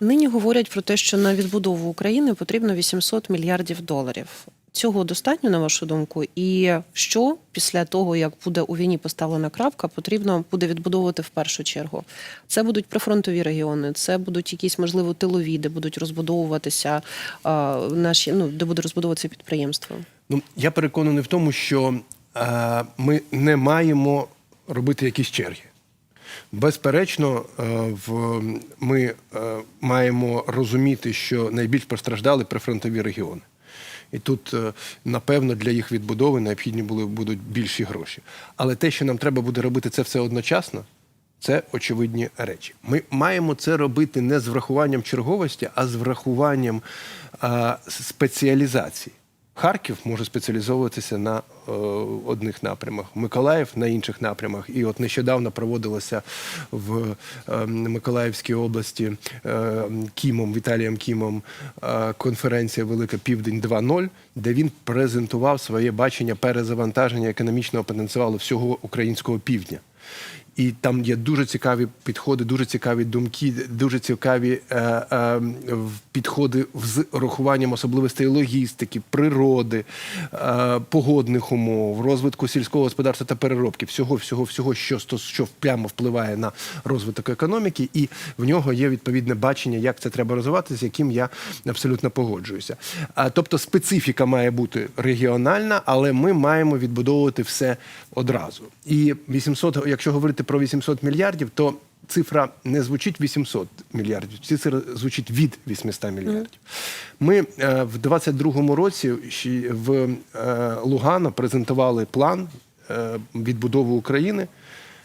Нині говорять про те, що на відбудову України потрібно 800 мільярдів доларів. Цього достатньо, на вашу думку, і що після того, як буде у війні поставлена крапка, потрібно буде відбудовувати в першу чергу? Це будуть прифронтові регіони, це будуть якісь можливо тилові, де будуть розбудовуватися а, наші, ну де буде розбудовуватися підприємство. Ну, я переконаний в тому, що е, ми не маємо робити якісь черги. Безперечно, е, ми е, маємо розуміти, що найбільш постраждали прифронтові регіони. І тут, е, напевно, для їх відбудови необхідні були, будуть більші гроші. Але те, що нам треба буде робити це все одночасно, це очевидні речі. Ми маємо це робити не з врахуванням черговості, а з врахуванням а, спеціалізації. Харків може спеціалізовуватися на е, одних напрямах, Миколаїв на інших напрямах. І от нещодавно проводилася в е, Миколаївській області е, Кімом, Віталієм Кімом е, конференція Велика Південь 2.0, де він презентував своє бачення перезавантаження економічного потенціалу всього українського півдня. І там є дуже цікаві підходи, дуже цікаві думки, дуже цікаві е, е, підходи з урахуванням особливостей логістики, природи, е, погодних умов, розвитку сільського господарства та переробки, всього, всього, всього, що що прямо впливає на розвиток економіки, і в нього є відповідне бачення, як це треба розвивати, з яким я абсолютно погоджуюся. А, тобто специфіка має бути регіональна, але ми маємо відбудовувати все одразу. І 800, якщо говорити про 800 мільярдів, то цифра не звучить 800 мільярдів, цифра звучить від 800 мільярдів. Ми е, в 22-му році ще в е, Лугано презентували план е, відбудови України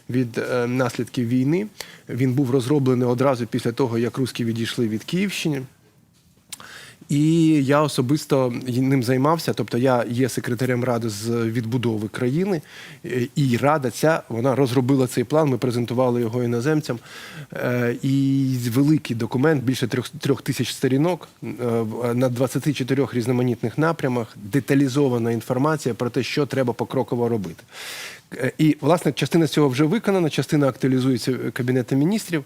від е, наслідків війни. Він був розроблений одразу після того, як руски відійшли від Київщини. І я особисто ним займався. Тобто я є секретарем ради з відбудови країни, і рада ця вона розробила цей план. Ми презентували його іноземцям. Е, І великий документ, більше трьох, трьох тисяч сторінок е, на 24 різноманітних напрямах, деталізована інформація про те, що треба покроково робити. Е, І, власне, частина цього вже виконана, частина актуалізується Кабінетом міністрів.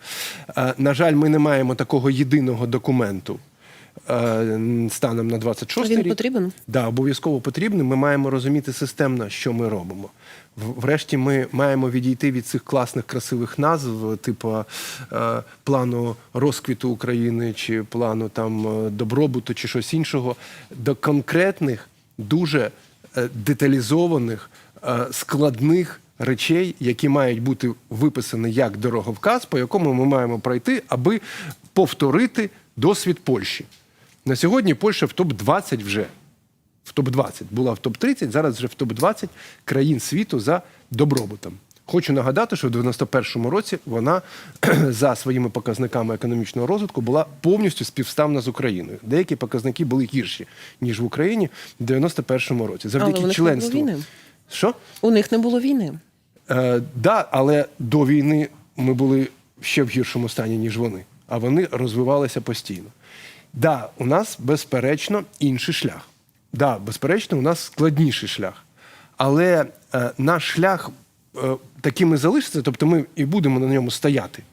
На жаль, ми не маємо такого єдиного документу станом на 26 Він рік. потрібен? Да, обов'язково потрібен. Ми маємо розуміти системно, що ми робимо. Врешті ми маємо відійти від цих класних красивих назв, типу е, плану розквіту України чи плану там е, добробуту чи щось іншого, до конкретних, дуже е, деталізованих, е, складних речей, які мають бути виписані як дороговказ, по якому ми маємо пройти, аби повторити досвід Польщі. На сьогодні Польща в топ-20 вже. В топ-20. Була в топ-30, зараз вже в топ-20 країн світу за добробутом. Хочу нагадати, що в 91-му році вона за своїми показниками економічного розвитку була повністю співставна з Україною. Деякі показники були гірші, ніж в Україні в 91-му році. Завдяки Але у них не було війни. Що? У них не було війни. Е, да, але до війни ми були ще в гіршому стані, ніж вони. А вони розвивалися постійно. Да, у нас, безперечно, інший шлях. Да, безперечно, у нас складніший шлях. Але е, наш шлях е, таким і залишиться, тобто ми і будемо на ньому стояти.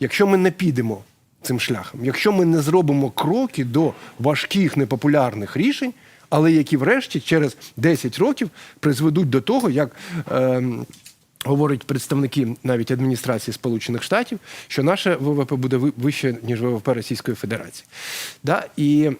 Якщо ми не підемо цим шляхом, якщо ми не зробимо кроки до важких непопулярних рішень, але які врешті через 10 років призведуть до того, як ем, говорять представники навіть адміністрації Сполучених Штатів, що наше ВВП буде вище, ніж ВВП Російської Федерації. Да? І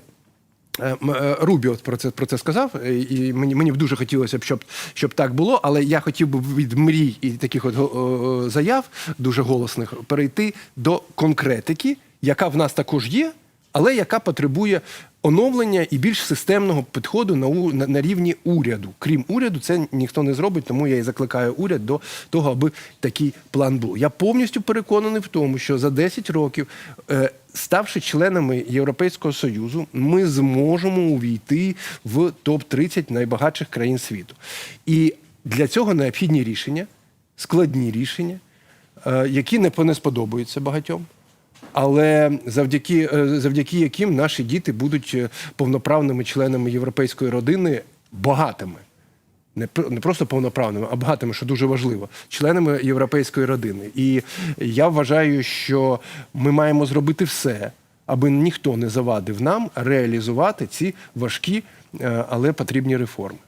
Е, е, Рубі от про це про це сказав, е, і мені мені б дуже хотілося б, щоб щоб так було. Але я хотів би від мрій і таких от заяв дуже голосних перейти до конкретики, яка в нас також є, але яка потребує оновлення і більш системного підходу на, у- на, на рівні уряду. Крім уряду, це ніхто не зробить, тому я і закликаю уряд до того, аби такий план був. Я повністю переконаний в тому, що за 10 років, е, ставши членами Європейського Союзу, ми зможемо увійти в топ-30 найбагатших країн світу. І для цього необхідні рішення, складні рішення, е, які не, не сподобаються багатьом але завдяки, е, завдяки яким наші діти будуть е, повноправними членами європейської родини багатими. Не, не просто повноправними, а багатими, що дуже важливо, членами європейської родини. І я вважаю, що ми маємо зробити все, аби ніхто не завадив нам реалізувати ці важкі, е, але потрібні реформи.